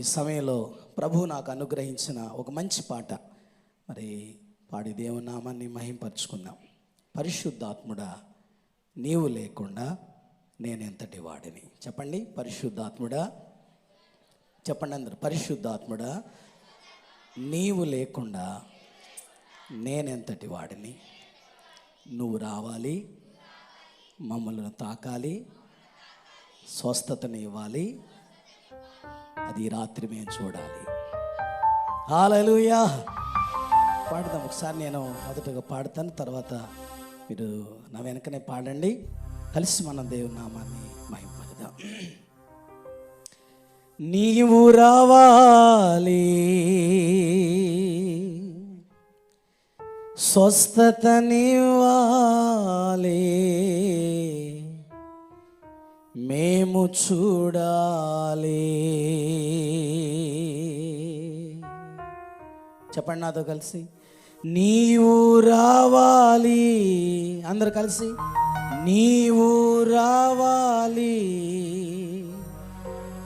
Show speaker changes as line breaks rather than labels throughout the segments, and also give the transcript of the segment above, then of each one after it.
ఈ సమయంలో ప్రభు నాకు అనుగ్రహించిన ఒక మంచి పాట. మరి పాడి దేవునామాన్ని మహింపరుచుకుందాం. పరిశుద్ధాత్ముడా నీవు లేకుండా నేనెంతటి వాడిని? చెప్పండి పరిశుద్ధాత్ముడా. చెప్పండి అందరు పరిశుద్ధాత్ముడా నీవు లేకుండా నేనెంతటి వాడిని? నువ్వు రావాలి మమ్మల్ని తాకాలి స్వస్థతని ఇవ్వాలి అది రాత్రి మేము చూడాలి. హాలూయా పాడదాం. ఒకసారి నేను మొదటగా పాడతాను. తర్వాత మీరు నా వెనకనే పాడండి. కలిసి మనం దేవుని నామాన్ని మహిమపడదాం నీవు రావాలి. స్వస్థతనివ్వాలి మేము చూడాలి. చెప్పండి నాతో కలిసి. నీవు రావాలి. అందరు కలిసి. నీవు రావాలి.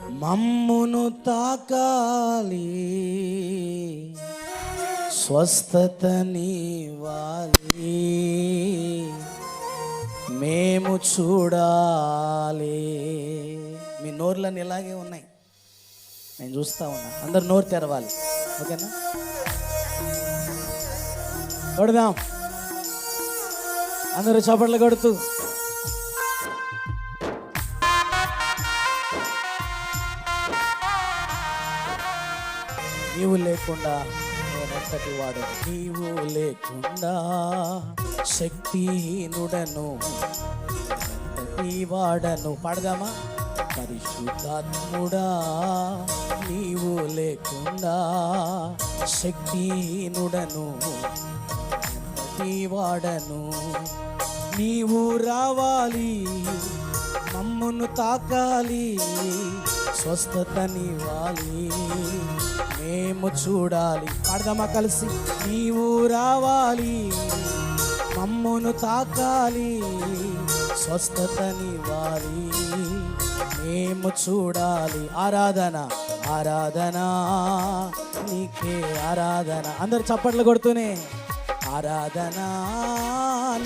మమ్మును తాకాలి. స్వస్థతనివ్వాలి. మేము చూడాలి. మీ నోర్లన్నీ ఇలాగే ఉన్నాయి. నేను చూస్తా ఉన్నా. అందరు నోరు తెరవాలి. ఓకేనా? కొడదాం. అందరూ చప్పట్లు కొడుతూ. నీవు లేకుండా అంతటి వాడు నీవు లేకుండా శక్తిహీనుడను ఎంతటి వాడను పడదామా? పరిశుద్ధాత్ముడా నీవు లేకుండా శక్తిహీనుడను ఎంతటి వాడను నీవు రావాలి. మమ్మును తాకాలి స్వస్థతనివ్వాలి మేము చూడాలి పాడదామా కలిసి నీవు రావాలి. మమ్మును తాకాలి స్వస్థతనివ్వాలి మేము చూడాలి ఆరాధన ఆరాధన. నీకే ఆరాధన. అందరు చప్పట్లు కొడుతూనే ఆరాధన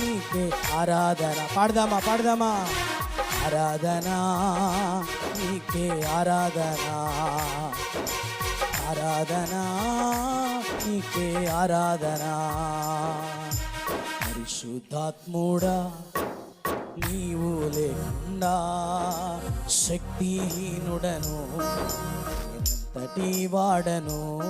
నీకే ఆరాధన. పాడదామా పాడదామా? ఆరాధనా నీకే ఆరాధనా. ఆరాధనా నీకే ఆరాధనా. పరిశుద్ధాత్ముడా నీవు లేకుండా శక్తిహీనుడను ఎంతటి వాడను.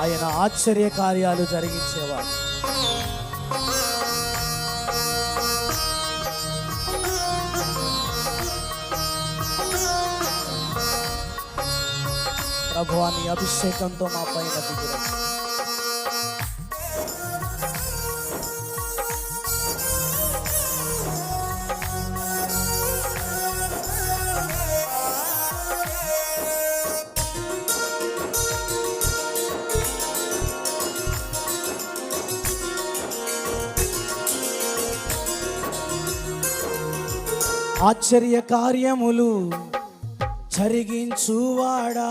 ఆయన ఆశ్చర్య కార్యాలు జరిగించేవాడు ప్రభువాని అభిషేకంతో మా పైన దిగిరా. ఆశ్చర్య కార్యములు జరిగించువాడా?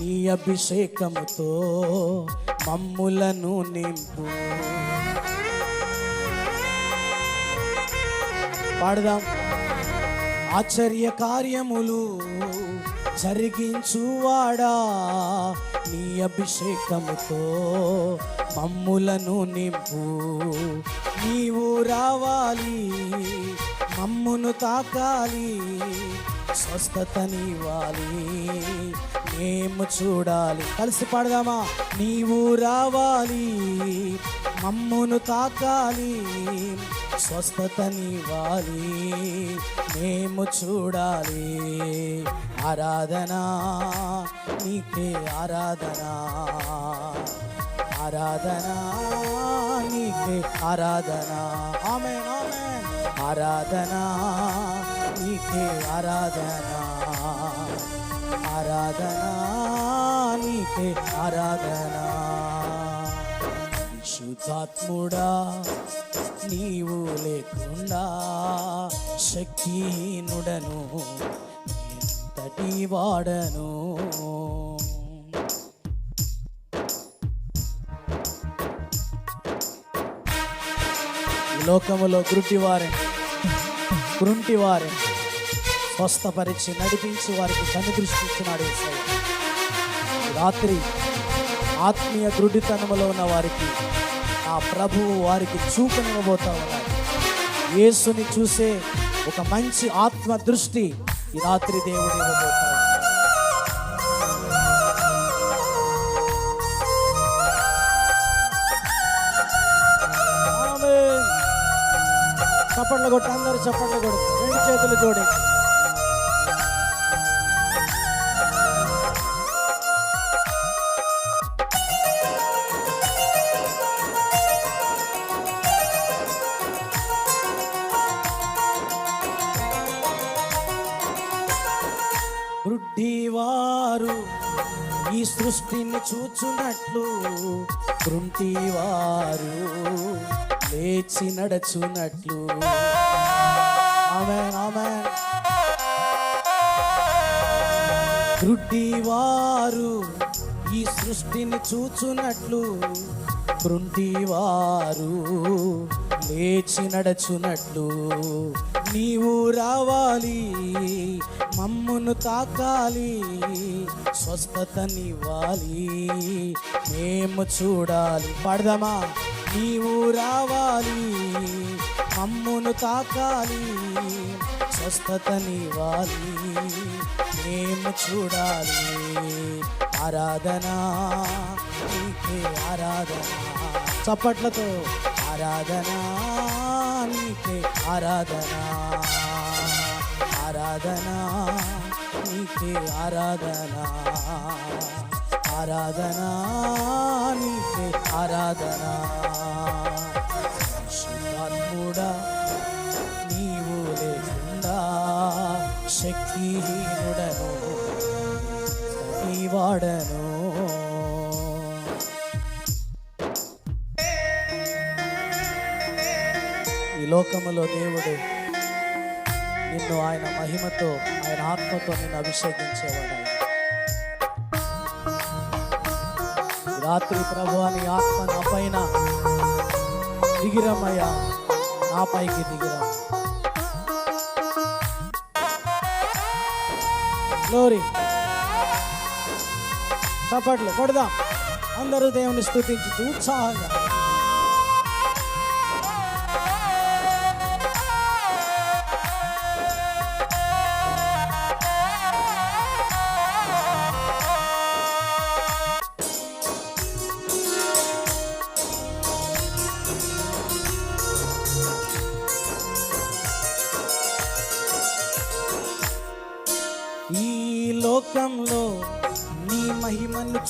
నీ అభిషేకముతో మమ్ములను నింపు. పాడదాం. ఆశ్చర్య కార్యములు జరిగించువాడా? నీ అభిషేకముతో మమ్ములను నింపు. నీవు రావాలి మమ్మును తాకాలి స్వస్థతనివ్వాలి మేము చూడాలి. కలిసి పాడదామా? నీవు రావాలి మమ్మును తాకాలి స్వస్థతనివ్వాలి మేము చూడాలి. ఆరాధన నీకే ఆరాధన. ఆరాధన నీకే ఆరాధన. ఆమె ఆరాధన నీకే ఆరాధన. ఆరాధన నీకే ఆరాధనా. పరిశుద్ధాత్ముడా నీవు లేకుండా శక్తిహీనుడను ఎంతటి వాడను. లోకములో గురుటి గురుంటి వారిని స్వస్థపరిచి నడిపించి వారికి కనుదృష్టి ఇచ్చినాడు రాత్రి ఆత్మీయ దృఢితనములో ఉన్న వారికి ఆ ప్రభువు వారికి చూపనివ్వబోతా ఉన్నారు యేసుని చూసే ఒక మంచి ఆత్మ దృష్టి ఈ రాత్రి దేవుడు ఇవ్వబోతా చప్పట్లు కొట్టు అందరూ చప్పట్లు కొడు రెండు చేతులు జోడించి వారు ఈ సృష్టిని చూచున్నట్లు కృంటివారు లేచి నడచునట్లు. ఆమె ఆమె గుడ్డివారు ఈ సృష్టిని చూచునట్లు. చూచున్నట్లు కృంటివారు లేచి నడచునట్లు. నీవు రావాలి మమ్మును తాకాలి స్వస్థతనివ్వాలి మేము చూడాలి పడదామా? నీవు రావాలి. మమ్మును తాకాలి స్వస్థతనివ్వాలి మేము చూడాలి. ఆరాధనా నీకే ఆరాధన. చప్పట్లతో ఆరాధనా నీకే ఆరాధనా. ఆరాధన నీకే ఆరాధన. ఆరాధన నీకే ఆరాధన. శివాత్ముడా నీవు లేకుండా శక్తిహీనుడను వాడను ఈ లోకములో దేవుడు నిన్ను ఆయన మహిమతో ఆయన ఆత్మతో నిన్ను అభిషేకించేవాడు రాత్రి ప్రభు అని ఆత్మ నా పైన దిగిరమయ్యా. నా పైకి దిగిరా. గ్లోరీ చప్పట్లు కొడదాం. అందరూ దేవుని స్థుతించు ఉత్సాహంగా.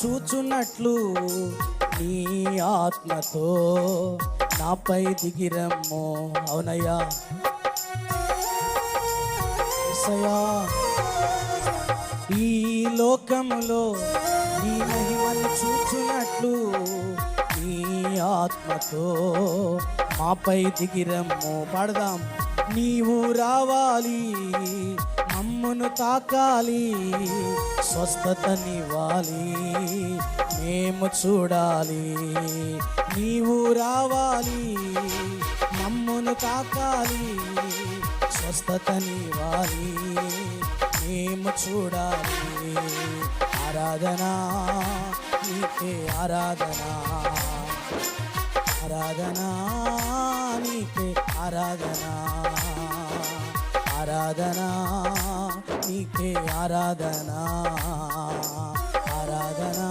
చూచున్నట్లు నీ ఆత్మతో నాపై దిగిరమ్మో. అవునయ్యా. ఈ లోకములో నీ మహిమను చూచున్నట్లు నీ ఆత్మతో మాపై దిగిరమ్ము పాడదాం. నీవు రావాలి మమ్మును తాకాలి స్వస్థతనివ్వాలి మేము చూడాలి. నీవు రావాలి మమ్మును తాకాలి స్వస్థతనివ్వాలి మేము చూడాలి. ఆరాధన నీకే ఆరాధన. ఆరాధనా నీకే ఆరాధనా. ఆరాధనా నీకే ఆరాధనా. ఆరాధనా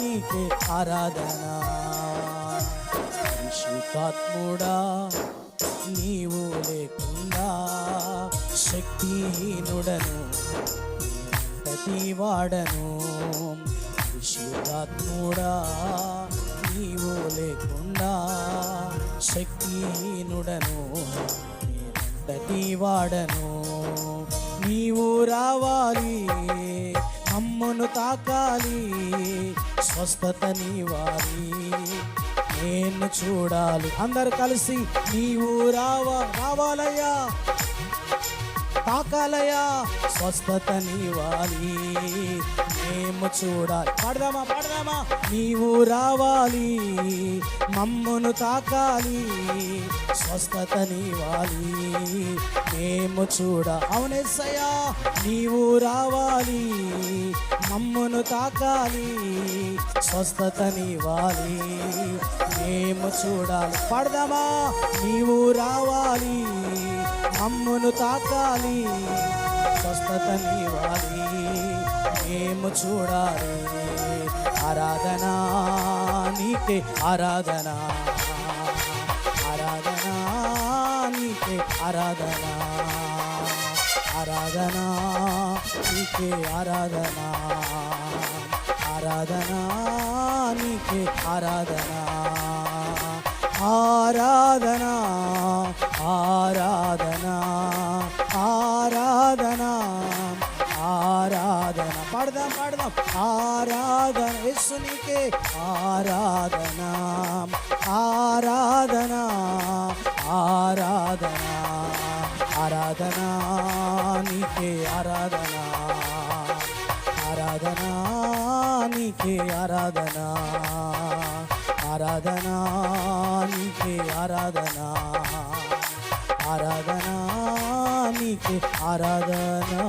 నీకే ఆరాధనా. పరిశుద్ధాత్ముడా నీవు లేకుండా శక్తిహీనుడను ప్రతి వాడను పరిశుద్ధాత్ముడా. నీవు లేకుండా శక్తిహీనుడను ప్రతి వాడను? నీవు రావాలి అమ్మును తాకాలి స్వస్థతనివ్వాలి నేను చూడాలి. అందరు కలిసి నీవు రావా రావాలయ్యా. తాకాలయ్యా స్వస్థత నీవాలి. మేము చూడాలి. పాడదామా పాడదామా? నీవు రావాలి. మమ్మును తాకాలి. స్వస్థత నీవాలి. మేము చూడ అవునేసయ్యా నీవు రావాలి. మమ్మును తాకాలి. స్వస్థత నీవాలి. మేము చూడాలి. పాడదామా? నీవు రావాలి. అమ్మును తాకాలి స్వస్థత నీవాలి మేము చూడాలి. ఆరాధన నీకే ఆరాధన. ఆరాధన నీకే ఆరాధన. ఆరాధన నీకే ఆరాధన. ఆరాధన నీకే ఆరాధన ఆరాధన. ఆరాధన ఆరాధన. ఆరాధన యేసునికే ఆరాధన ఆరాధన ఆరాధన ఆరాధన నీకే ఆరాధన ఆరాధన నీకే ఆరాధన ఆరాధన నీకే ఆరాధన ఆరాధన నీకే ఆరాధన.